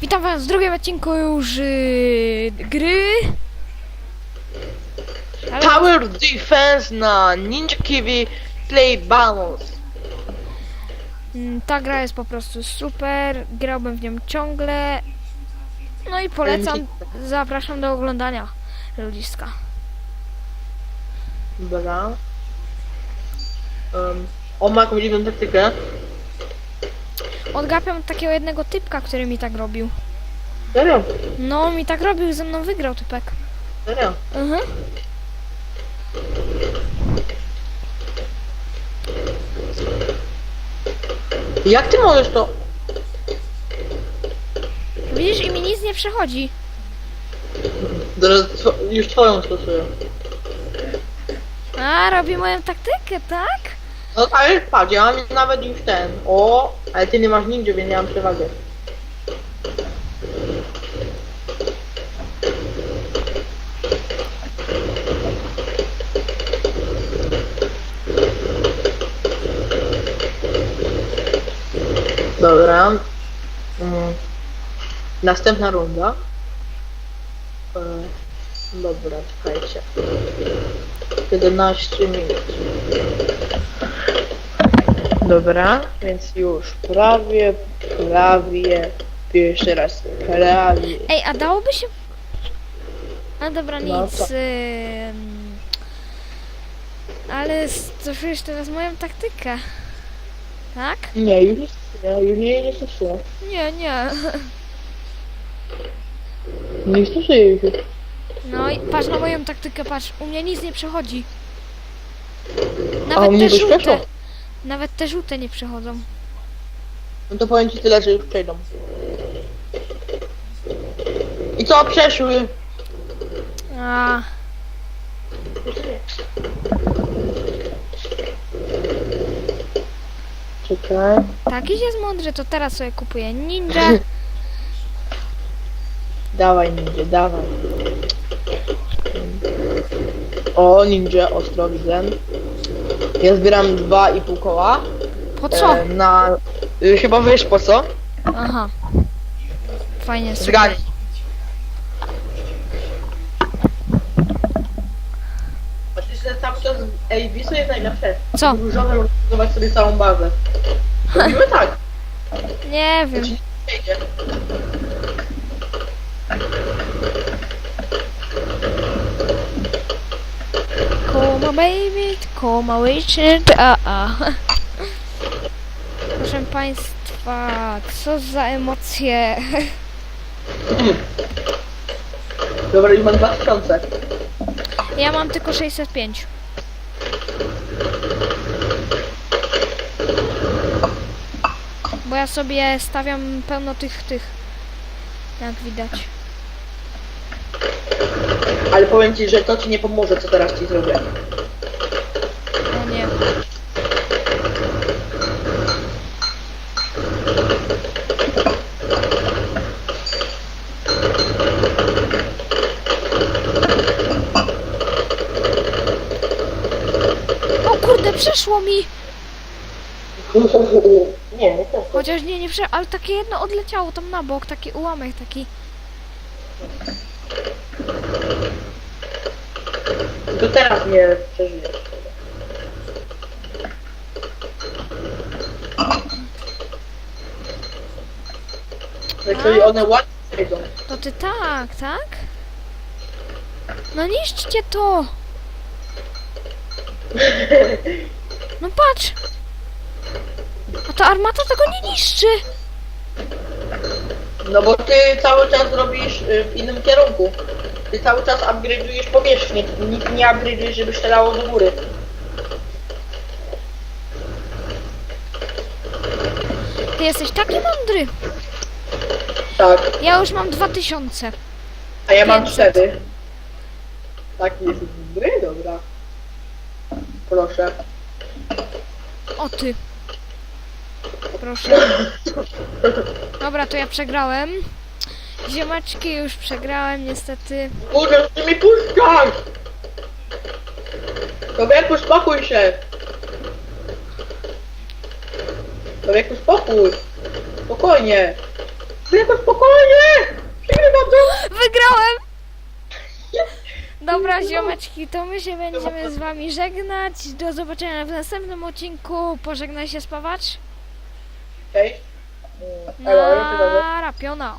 Witam was w drugim odcinku już yy, gry. Ale Tower Defense na Ninja Kiwi Play Balance. mm, ta gra jest po prostu super. Grałbym w nią ciągle. No i polecam. Zapraszam do oglądania ludziska. Dobra. Um, on ma jakąś dziwną taktykę. Odgapiam takiego jednego typka, który mi tak robił. Serio? No, mi tak robił, ze mną wygrał typek. Serio? Mhm. Jak ty możesz to... Widzisz, i mi nic nie przechodzi. Zaraz two- już twoją stosuję. A, robi moją taktykę, tak? No ale patrz, ja mam nawet już ten. O, ale ty nie masz nigdzie, więc ja mam przewagę. Dobra. Mm. Następna runda. E, dobra, czekajcie. 11 minut. Dobra, więc już prawie, prawie, jeszcze raz prawie. Ej, a dałoby się... A dobra, No, nic. ym, Ale stosujesz teraz moją taktykę. Tak? Nie, już nie stosuję, już nie, nie stosuję. Nie, nie. Nie stosuję już. No i patrz na moją taktykę, patrz. U mnie nic nie przechodzi. A u Nawet mnie te coś żółte. przeszło. Nawet te żółte nie przechodzą. No to powiem ci tyle, że już przejdą. I co, przeszły? A, Czekaj. takiś jest mądry, to teraz sobie kupuję ninja. Dawaj ninja, dawaj. O, ninja, ostro widzę. Ja zbieram dwa i pół koła. Po co? E, na... Y, chyba wiesz po co? Aha. Fajnie, super. Zgadnij. Oczywiście cały czas Ej, wiesz co jest najlepsze? Co? Różowe można budować sobie całą bazę. Robimy tak. Nie wiem. Znaczy, nie idzie. Koma baby, koma Richard, a a. Proszę państwa, co za emocje. Dobra, już mam 2000. Ja mam tylko 605. Bo ja sobie stawiam pełno tych, tych. Jak widać. Ale powiem ci, że to ci nie pomoże, co teraz ci zrobię. No nie. O kurde, przeszło mi! Nie, nie to. Chociaż nie, nie przeszło, ale takie jedno odleciało tam na bok, taki ułamek taki. To teraz nie przeżyjesz. Jak sobie one ładnie przejdą. To ty tak, tak? No niszczcie to! No patrz! A ta armata tego nie niszczy! No bo ty cały czas robisz y, w innym kierunku. Ty cały czas upgrade'ujesz powierzchnię, nic nie upgrade'ujesz, żeby strzelało do góry. Ty jesteś taki mądry! Tak, Ja już mam 2000. a ja mam 500. cztery. Taki jest dobry, dobra. Proszę. O ty! Proszę. Dobra, to ja przegrałem. Ziemaczki już przegrałem niestety. Kurde, ty mi puszczasz! Człowieku, uspokój się! Człowieku, spokój! Spokojnie! Tylko spokojnie! Przygrywam to! Wygrałem! Dobra, ziomeczki, to my się będziemy z wami żegnać. Do zobaczenia w następnym odcinku. Pożegnaj się, spawacz. Cześć. Na rapiona.